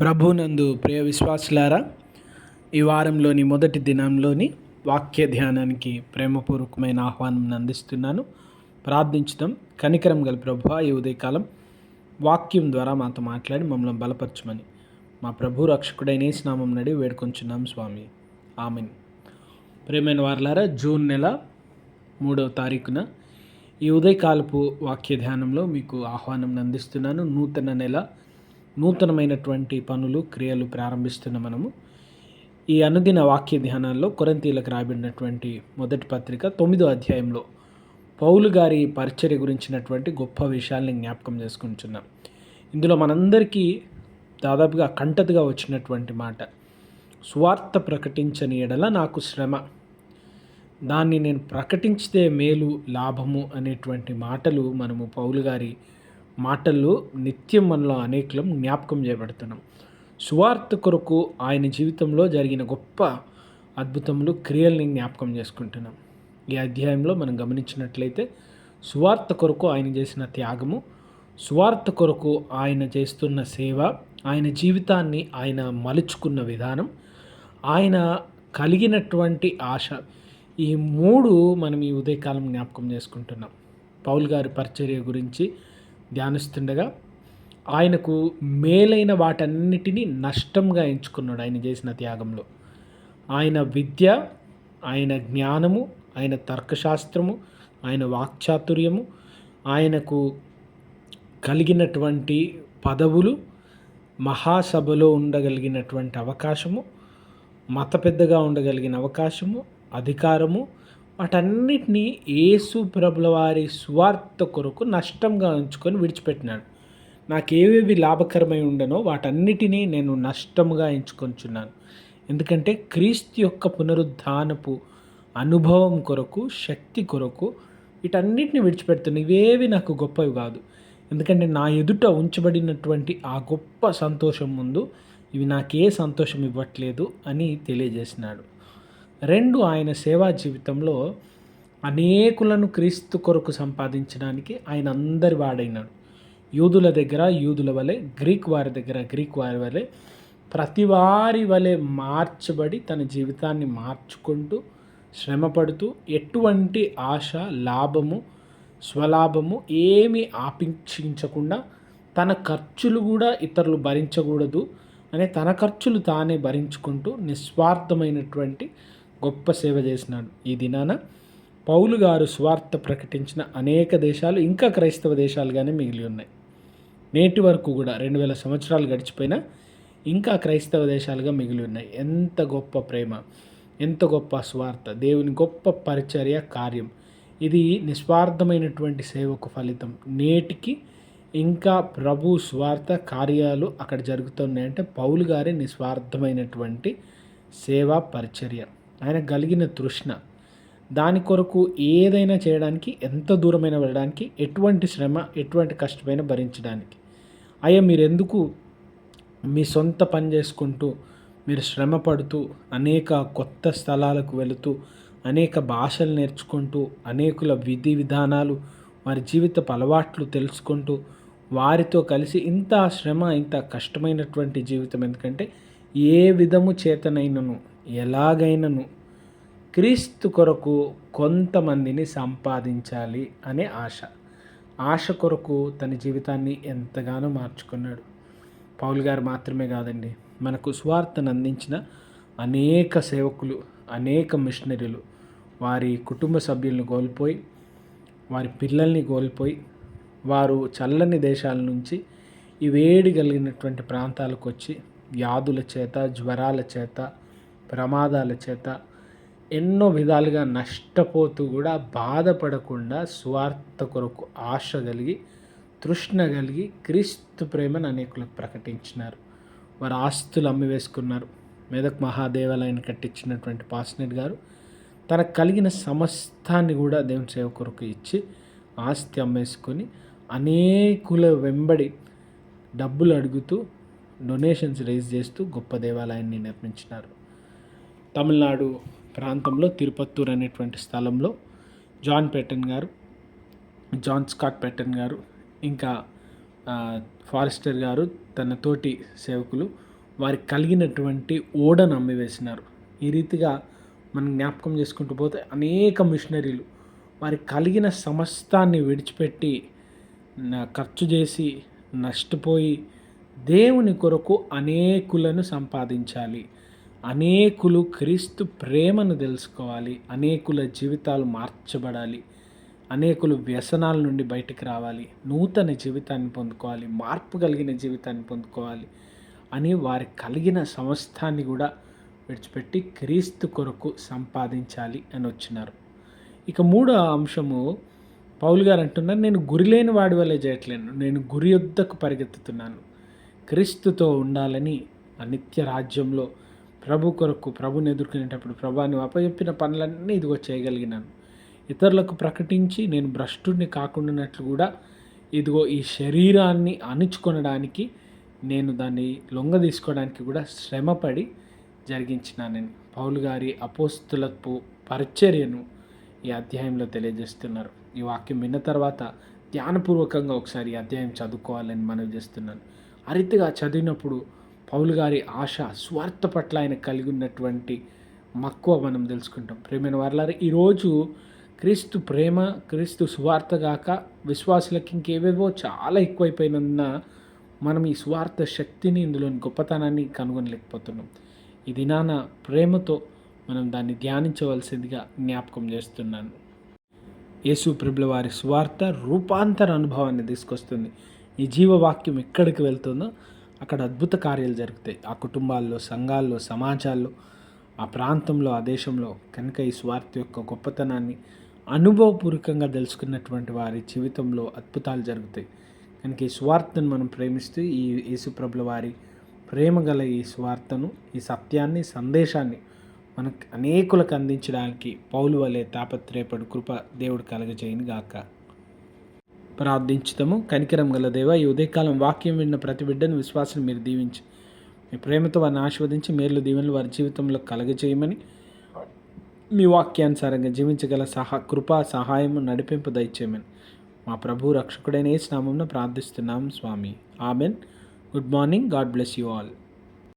ప్రభునందు ప్రియ విశ్వాసులారా ఈ వారంలోని మొదటి దినంలోని వాక్య ధ్యానానికి ప్రేమపూర్వకమైన ఆహ్వానం అందిస్తున్నాను ప్రార్థించడం కనికరం గల ప్రభు ఈ ఉదయకాలం వాక్యం ద్వారా మాతో మాట్లాడి మమ్మల్ని బలపరచమని మా ప్రభు రక్షకుడైన స్నామం నడి వేడుకొంచున్నాం స్వామి. ఆమెన్. ప్రేమైన వారులారా జూన్ నెల మూడవ తారీఖున ఈ ఉదయకాలపు వాక్య ధ్యానంలో మీకు ఆహ్వానం అందిస్తున్నాను నూతన నెల నూతనమైనటువంటి పనులు క్రియలు ప్రారంభిస్తున్న మనము. ఈ అనుదిన వాక్య ధ్యానాల్లో కొరంతీలకు రాబడినటువంటి మొదటి పత్రిక తొమ్మిదో అధ్యాయంలో పౌలు గారి పరిచర్య గురించినటువంటి గొప్ప విషయాల్ని జ్ఞాపకం చేసుకుంటున్నాం. ఇందులో మనందరికీ దాదాపుగా కంటతగా వచ్చినటువంటి మాట స్వార్థ ప్రకటించని ఎడల నాకు శ్రమ. దాన్ని నేను ప్రకటించితే మేలు లాభము అనేటువంటి మాటలు మనము పౌలు గారి మాటలు నిత్యం మనలో అనేకలం జ్ఞాపకం చేయబడుతున్నాం. సువార్త కొరకు ఆయన జీవితంలో జరిగిన గొప్ప అద్భుతములు క్రియల్ని జ్ఞాపకం చేసుకుంటున్నాం. ఈ అధ్యాయంలో మనం గమనించినట్లయితే సువార్త కొరకు ఆయన చేసిన త్యాగము సువార్త కొరకు ఆయన చేస్తున్న సేవ ఆయన జీవితాన్ని ఆయన మలుచుకున్న విధానం ఆయన కలిగినటువంటి ఆశ. ఈ మూడు మనం ఈ ఉదయకాలం జ్ఞాపకం చేసుకుంటున్నాం. పౌల్ గారి పరిచర్య గురించి ధ్యానిస్తుండగా ఆయనకు మేలైన వాటన్నిటినీ నష్టంగా ఎంచుకున్నాడు ఆయన చేసిన త్యాగంలో. ఆయన విద్య ఆయన జ్ఞానము ఆయన తర్కశాస్త్రము ఆయన వాక్చాతుర్యము ఆయనకు కలిగినటువంటి పదవులు మహాసభలో ఉండగలిగినటువంటి అవకాశము మత పెద్దగా ఉండగలిగిన అవకాశము అధికారము వాటన్నిటినీ యేసు ప్రభుల వారి స్వార్థ కొరకు నష్టంగా ఉంచుకొని విడిచిపెట్టినాడు. నాకు ఏవేవి లాభకరమై ఉండనో వాటన్నిటినీ నేను నష్టంగా ఎంచుకొంచున్నాను. ఎందుకంటే క్రీస్తు యొక్క పునరుద్ధానపు అనుభవం కొరకు శక్తి కొరకు వీటన్నిటిని విడిచిపెడుతున్నాను ఇవేవి నాకు గొప్పవి కాదు. ఎందుకంటే నా ఎదుట ఉంచబడినటువంటి ఆ గొప్ప సంతోషం ముందు ఇవి నాకే సంతోషం ఇవ్వట్లేదు అని తెలియజేసినాడు. రెండు ఆయన సేవా జీవితంలో అనేకులను క్రీస్తు కొరకు సంపాదించడానికి ఆయన అందరి వాడైనాడు. యూదుల దగ్గర యూదుల వలె గ్రీక్ వారి దగ్గర గ్రీక్ వారి వలె ప్రతి వారి వలె మార్చబడి తన జీవితాన్ని మార్చుకుంటూ శ్రమపడుతూ ఎటువంటి ఆశ లాభము స్వలాభము ఏమీ ఆపించకుండా తన ఖర్చులు కూడా ఇతరులు భరించకూడదు అనే తన ఖర్చులు తానే భరించుకుంటూ నిస్వార్థమైనటువంటి గొప్ప సేవ చేసినాడు ఈ దినాన. పౌలు గారు స్వార్థ ప్రకటించిన అనేక దేశాలు ఇంకా క్రైస్తవ దేశాలుగానే మిగిలి ఉన్నాయి. నేటి వరకు కూడా రెండు వేల సంవత్సరాలు గడిచిపోయినా ఇంకా క్రైస్తవ దేశాలుగా మిగిలి ఉన్నాయి. ఎంత గొప్ప ప్రేమ ఎంత గొప్ప స్వార్థ దేవుని గొప్ప పరిచర్య కార్యం. ఇది నిస్వార్థమైనటువంటి సేవకు ఫలితం. నేటికి ఇంకా ప్రభు స్వార్థ కార్యాలు అక్కడ జరుగుతున్నాయంటే పౌలు గారి నిస్వార్థమైనటువంటి సేవా పరిచర్య. ఆయన కలిగిన తృష్ణ. దాని కొరకు ఏదైనా చేయడానికి ఎంత దూరమైన వెళ్ళడానికి ఎటువంటి శ్రమ ఎటువంటి కష్టమైన భరించడానికి. అయ్యా మీరెందుకు మీ సొంత పని చేసుకుంటూ మీరు శ్రమ పడుతూ అనేక కొత్త స్థలాలకు వెళుతూ అనేక భాషలు నేర్చుకుంటూ అనేకుల విధి విధానాలు వారి జీవితపు అలవాట్లు తెలుసుకుంటూ వారితో కలిసి ఇంత శ్రమ ఇంత కష్టమైనటువంటి జీవితం. ఎందుకంటే ఏ విధము చేతనైనను ఎలాగైనను? క్రీస్తు కొరకు కొంతమందిని సంపాదించాలి అనే ఆశ. ఆశ కొరకు తన జీవితాన్ని ఎంతగానో మార్చుకున్నాడు. పౌల్ గారు మాత్రమే కాదండి మనకు స్వార్థను అందించిన అనేక సేవకులు అనేక మిషనరీలు వారి కుటుంబ సభ్యులను కోల్పోయి వారి పిల్లల్ని కోల్పోయి వారు చల్లని దేశాల నుంచి ఈ వేడి కలిగినటువంటి ప్రాంతాలకు వచ్చి వ్యాధుల చేత జ్వరాల చేత ప్రమాదాల చేత ఎన్నో విధాలుగా నష్టపోతూ కూడా బాధపడకుండా స్వార్థ కొరకు ఆశ కలిగి తృష్ణ కలిగి క్రీస్తు ప్రేమను అనేకులకు ప్రకటించినారు. వారు ఆస్తులు అమ్మి వేసుకున్నారు. మెదక్ మహాదేవాలయాన్ని కట్టించినటువంటి పాస్నెట్ గారు తనకు కలిగిన సమస్తాన్ని కూడా దేవుని సేవ కొరకు ఇచ్చి ఆస్తి అమ్మేసుకొని అనేకుల వెంబడి డబ్బులు అడుగుతూ డొనేషన్స్ రేజ్ చేస్తూ గొప్ప దేవాలయాన్ని నిర్మించినారు. తమిళనాడు ప్రాంతంలో తిరుపత్తూరు అనేటువంటి స్థలంలో జాన్ పెటన్ గారు జాన్ స్కాట్ పెటన్ గారు ఇంకా ఫారెస్టర్ గారు తన తోటి సేవకులు వారికి కలిగినటువంటి ఓడను అమ్మివేసినారు. ఈ రీతిగా మనం జ్ఞాపకం చేసుకుంటూ పోతే అనేక మిషనరీలు వారికి కలిగిన సమస్తాన్ని విడిచిపెట్టి ఖర్చు చేసి నష్టపోయి దేవుని కొరకు అనేకులను సంపాదించాలి. అనేకులు క్రీస్తు ప్రేమను తెలుసుకోవాలి అనేకుల జీవితాలు మార్చబడాలి అనేకులు వ్యసనాల నుండి బయటికి రావాలి నూతన జీవితాన్ని పొందుకోవాలి మార్పు కలిగిన జీవితాన్ని పొందుకోవాలి అని వారి కలిగిన సమస్తాన్ని కూడా విడిచిపెట్టి క్రీస్తు కొరకు సంపాదించాలి అని వచ్చినారు. ఇక మూడో అంశము పౌలు గారు అంటున్నారు నేను గురి లేని వాడి వల్లే చేయట్లేను నేను గురి యొద్దకు పరిగెత్తుతున్నాను. క్రీస్తుతో ఉండాలని ఆ నిత్య రాజ్యంలో ప్రభు కొరకు ప్రభుని ఎదుర్కొనేటప్పుడు ప్రభాని అప్పచెప్పిన పనులన్నీ ఇదిగో చేయగలిగినాను. ఇతరులకు ప్రకటించి నేను భ్రష్టుడిని కాకుండానట్లు కూడా ఇదిగో ఈ శరీరాన్ని అణుచుకొనడానికి నేను దాన్ని లొంగ తీసుకోవడానికి కూడా శ్రమపడి జరిగించినానని పౌలు గారి అపోస్తులపు పరిచర్యను ఈ అధ్యాయంలో తెలియజేస్తున్నారు. ఈ వాక్యం విన్న తర్వాత ధ్యానపూర్వకంగా ఒకసారి ఈ అధ్యాయం చదువుకోవాలని మనవి చేస్తున్నాను. ఆ రీతిగా చదివినప్పుడు పౌలు గారి ఆశ స్వార్థ పట్ల ఆయన కలిగి ఉన్నటువంటి మక్కువ మనం తెలుసుకుంటాం. ప్రేమైన వారులారా ఈరోజు క్రీస్తు ప్రేమ క్రీస్తు సువార్త గాక విశ్వాసులకి ఇంకేవేవో చాలా ఎక్కువైపోయినందున మనం ఈ స్వార్థ శక్తిని ఇందులోని గొప్పతనాన్ని కనుగొనలేకపోతున్నాం. ఈ దినాన ప్రేమతో మనం దాన్ని ధ్యానించవలసిందిగా జ్ఞాపకం చేస్తున్నాను. యేసు ప్రభుల వారి స్వార్థ రూపాంతర అనుభవాన్ని తీసుకొస్తుంది. ఈ జీవవాక్యం ఎక్కడికి వెళ్తుందో అక్కడ అద్భుత కార్యాలు జరుగుతాయి. ఆ కుటుంబాల్లో సంఘాల్లో సమాజాల్లో ఆ ప్రాంతంలో ఆ దేశంలో కనుక ఈ స్వార్థ యొక్క గొప్పతనాన్ని అనుభవపూర్వకంగా తెలుసుకున్నటువంటి వారి జీవితంలో అద్భుతాలు జరుగుతాయి. కనుక ఈ స్వార్థను మనం ప్రేమిస్తూ ఈ యేసుప్రభుల వారి ప్రేమ గల ఈ స్వార్థను ఈ సత్యాన్ని సందేశాన్ని మనకు అనేకులకు అందించడానికి పౌలు వలె తాపత్రయపడు కృప దేవుడు కలగజేయని గాక ప్రార్థించుతాము. కనికరం గల దేవ ఈ ఉదయకాలం వాక్యం విన్న ప్రతి బిడ్డను విశ్వాసం మీరు దీవించి. మీ ప్రేమతో వారిని ఆశీర్వదించి మేలు దీవెనలు వారి జీవితంలో కలగజేయమని మీ వాక్యానుసారంగా జీవించగల సహా కృపా సహాయము నడిపింపు దయచేయమని మా ప్రభు రక్షకుడైన ఏ స్నామంలో ప్రార్థిస్తున్నాం స్వామి. Amen. Good morning. God bless you all.